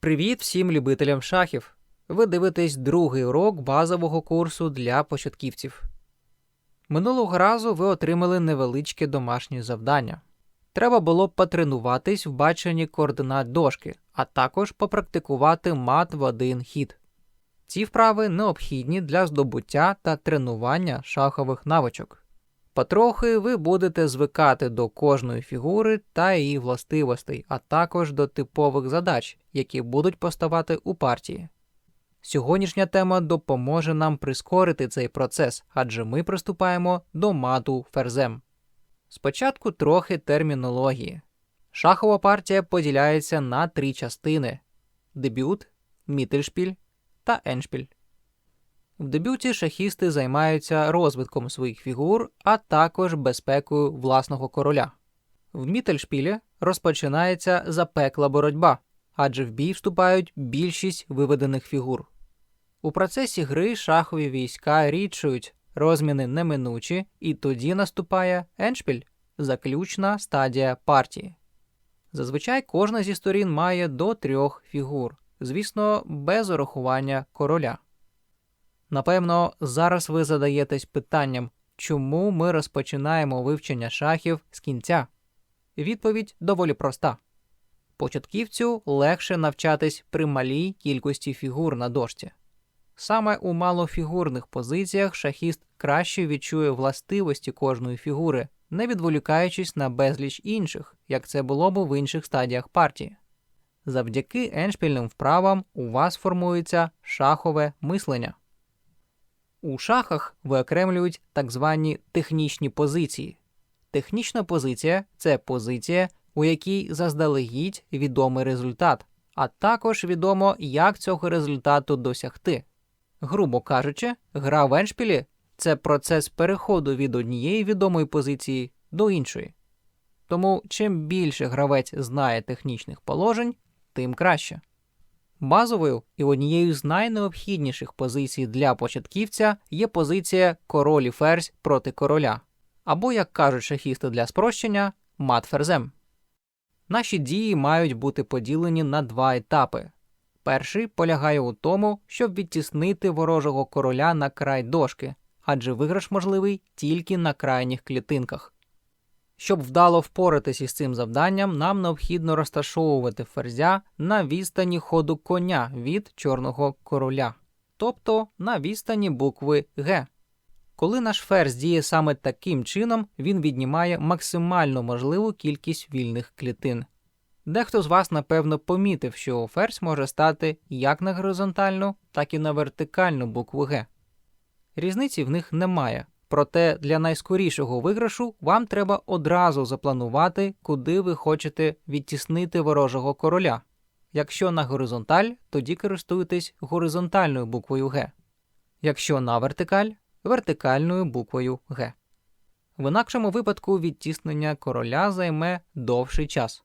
Привіт всім любителям шахів! Ви дивитесь другий урок базового курсу для початківців. Минулого разу ви отримали невеличке домашнє завдання. Треба було потренуватись в баченні координат дошки, а також попрактикувати мат в один хід. Ці вправи необхідні для здобуття та тренування шахових навичок. Потрохи ви будете звикати до кожної фігури та її властивостей, а також до типових задач, які будуть поставати у партії. Сьогоднішня тема допоможе нам прискорити цей процес, адже ми приступаємо до мату ферзем. Спочатку трохи термінології. Шахова партія поділяється на три частини: дебют, мітельшпіль та еншпіль. В дебюті шахісти займаються розвитком своїх фігур, а також безпекою власного короля. В мітельшпілі розпочинається запекла боротьба, адже в бій вступають більшість виведених фігур. У процесі гри шахові війська рідшують, розміни неминучі, і тоді наступає еншпіль заключна стадія партії. Зазвичай кожна зі сторін має до трьох фігур, звісно, без урахування короля. Напевно, зараз ви задаєтесь питанням, чому ми розпочинаємо вивчення шахів з кінця? Відповідь доволі проста. Початківцю легше навчатись при малій кількості фігур на дошці. Саме у малофігурних позиціях шахіст краще відчує властивості кожної фігури, не відволікаючись на безліч інших, як це було б в інших стадіях партії. Завдяки еншпільним вправам у вас формується шахове мислення. У шахах виокремлюють так звані технічні позиції. Технічна позиція це позиція, у якій заздалегідь відомий результат, а також відомо, як цього результату досягти. Грубо кажучи, гра в еншпілі це процес переходу від однієї відомої позиції до іншої. Тому чим більше гравець знає технічних положень, тим краще. Базовою і однією з найнеобхідніших позицій для початківця є позиція король ферзь проти короля, або, як кажуть шахісти для спрощення, мат ферзем. Наші дії мають бути поділені на два етапи. Перший полягає у тому, щоб відтіснити ворожого короля на край дошки, адже виграш можливий тільки на крайніх клітинках. Щоб вдало впоратись із цим завданням, нам необхідно розташовувати ферзя на відстані ходу коня від чорного короля, тобто на відстані букви Г. Коли наш ферзь діє саме таким чином, він віднімає максимально можливу кількість вільних клітин. Дехто з вас, напевно, помітив, що ферзь може стати як на горизонтальну, так і на вертикальну букву Г. Різниці в них немає. Проте для найскорішого виграшу вам треба одразу запланувати, куди ви хочете відтіснити ворожого короля. Якщо на горизонталь, тоді користуйтесь горизонтальною буквою Г. Якщо на вертикаль вертикальною буквою Г. В інакшому випадку відтіснення короля займе довший час.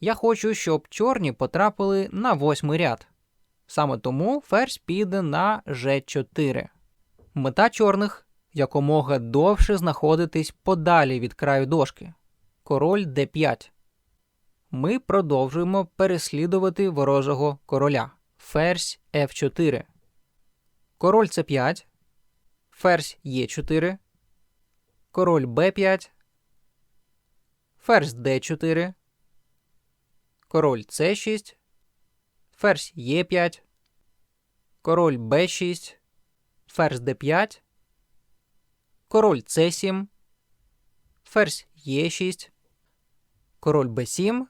Я хочу, щоб чорні потрапили на восьмий ряд. Саме тому ферзь піде на G4. Мета чорних якомога довше знаходитись подалі від краю дошки. Король d5. Ми продовжуємо переслідувати ворожого короля. Ферзь f4. Король c5. Ферзь e4. Король b5. Ферзь d4. Король c6. Ферзь e5. Король b6. Ферзь d5 король С7, ферзь Е6, король Б7,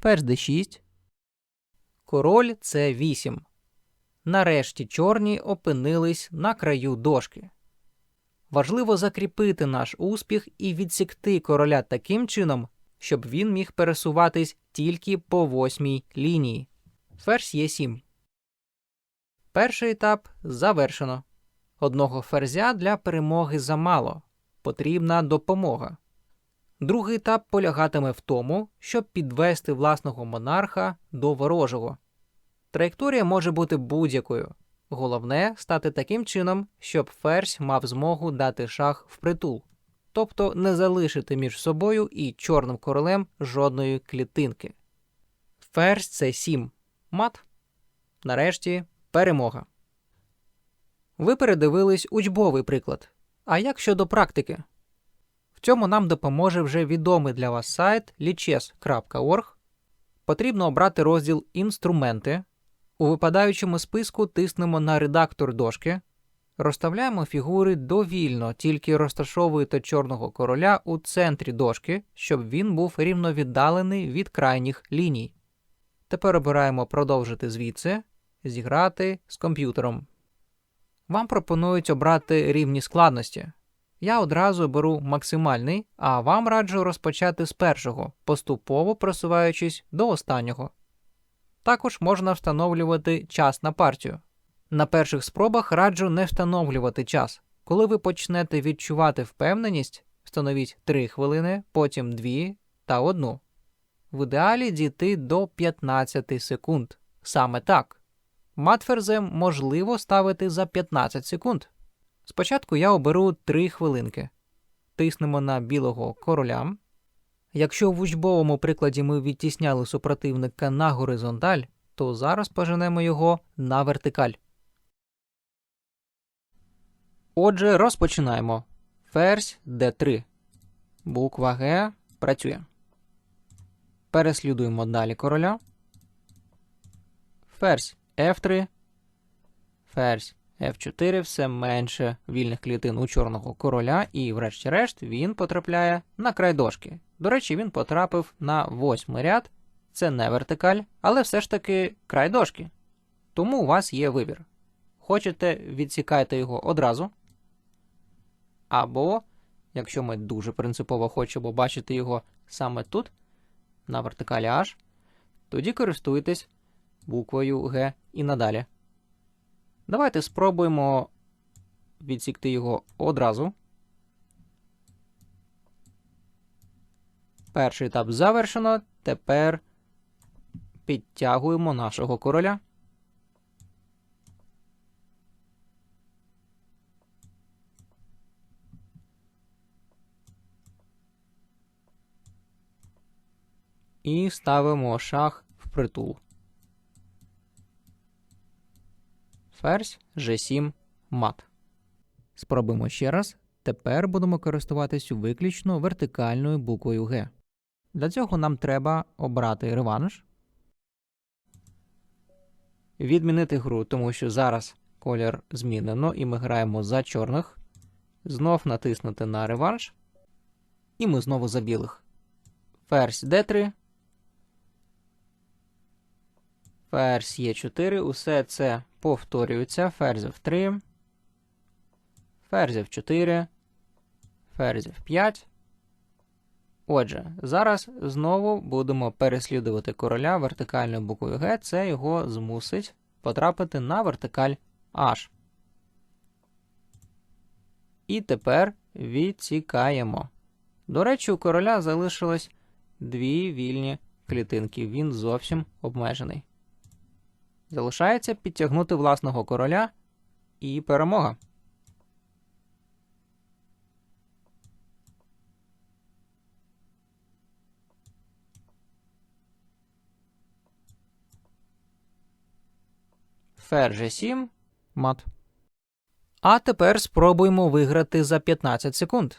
ферзь Д6, король С8. Нарешті чорні опинились на краю дошки. Важливо закріпити наш успіх і відсікти короля таким чином, щоб він міг пересуватись тільки по восьмій лінії. Ферзь Е7. Перший етап завершено. Одного ферзя для перемоги замало, потрібна допомога. Другий етап полягатиме в тому, щоб підвести власного монарха до ворожого. Траєкторія може бути будь-якою. Головне стати таким чином, щоб ферзь мав змогу дати шах впритул, тобто не залишити між собою і чорним королем жодної клітинки. Ферзь це 7. Мат. Нарешті перемога. Ви передивились учбовий приклад. А як щодо практики? В цьому нам допоможе вже відомий для вас сайт lichess.org. Потрібно обрати розділ Інструменти. У випадаючому списку тиснемо на редактор дошки. Розставляємо фігури довільно, тільки розташовуєте чорного короля у центрі дошки, щоб він був рівновіддалений від крайніх ліній. Тепер обираємо продовжити звідси, зіграти з комп'ютером. Вам пропонують обрати рівні складності. Я одразу беру максимальний, а вам раджу розпочати з першого, поступово просуваючись до останнього. Також можна встановлювати час на партію. На перших спробах раджу не встановлювати час. Коли ви почнете відчувати впевненість, встановіть 3 хвилини, потім 2 та 1. В ідеалі дійти до 15 секунд. Саме так. Матферзем можливо ставити за 15 секунд. Спочатку я оберу 3 хвилинки. Тиснемо на білого короля. Якщо в учбовому прикладі ми відтісняли супротивника на горизонталь, то зараз поженемо його на вертикаль. Отже, розпочинаємо. Ферзь D3. Буква Г працює. Переслідуємо далі короля. Ферзь F3. Ферзь F4 все менше вільних клітин у чорного короля, і, врешті-решт, він потрапляє на край дошки. До речі, він потрапив на восьмий ряд. Це не вертикаль, але все ж таки край дошки. Тому у вас є вибір. Хочете, відсікайте його одразу. Або, якщо ми дуже принципово хочемо бачити його саме тут, на вертикалі H, тоді користуйтесь буквою Г і надалі. Давайте спробуємо відсікти його одразу. Перший етап завершено. Тепер підтягуємо нашого короля. І ставимо шах в притул. Ферзь G7 мат. Спробуємо ще раз. Тепер будемо користуватися виключно вертикальною буквою Г. Для цього нам треба обрати реванш. Відмінити гру, тому що зараз колір змінено і ми граємо за чорних. Знов натиснути на реванш. І ми знову за білих. Ферзь D3. Ферзь Е4. Усе це повторюється. Ферзь F3. Ферзь F4. Ферзь F5. Отже, зараз знову будемо переслідувати короля вертикальною буквою Г. Це його змусить потрапити на вертикаль H. І тепер відсікаємо. До речі, у короля залишилось дві вільні клітинки. Він зовсім обмежений. Залишається підтягнути власного короля і перемога. Ферзь G7, мат. А тепер спробуємо виграти за 15 секунд.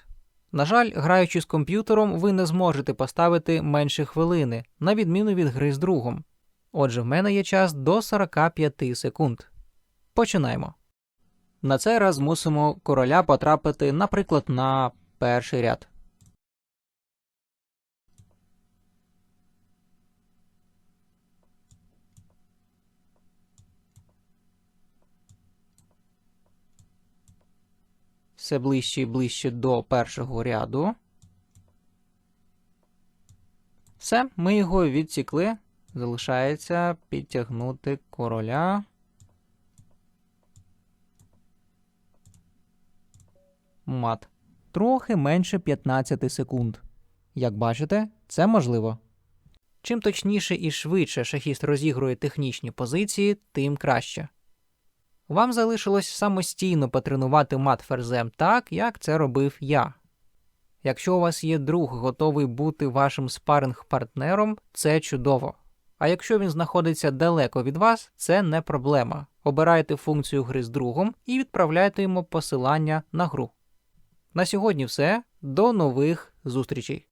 На жаль, граючи з комп'ютером, ви не зможете поставити менше хвилини, на відміну від гри з другом. Отже, в мене є час до 45 секунд. Починаємо. На цей раз мусимо короля потрапити, наприклад, на перший ряд. Все ближче і ближче до першого ряду. Все, ми його відсікли. Залишається підтягнути короля. Мат. Трохи менше 15 секунд. Як бачите, це можливо. Чим точніше і швидше шахіст розігрує технічні позиції, тим краще. Вам залишилось самостійно потренувати мат ферзем так, як це робив я. Якщо у вас є друг, готовий бути вашим спаринг-партнером, це чудово. А якщо він знаходиться далеко від вас, це не проблема. Обирайте функцію гри з другом і відправляйте йому посилання на гру. На сьогодні все. До нових зустрічей!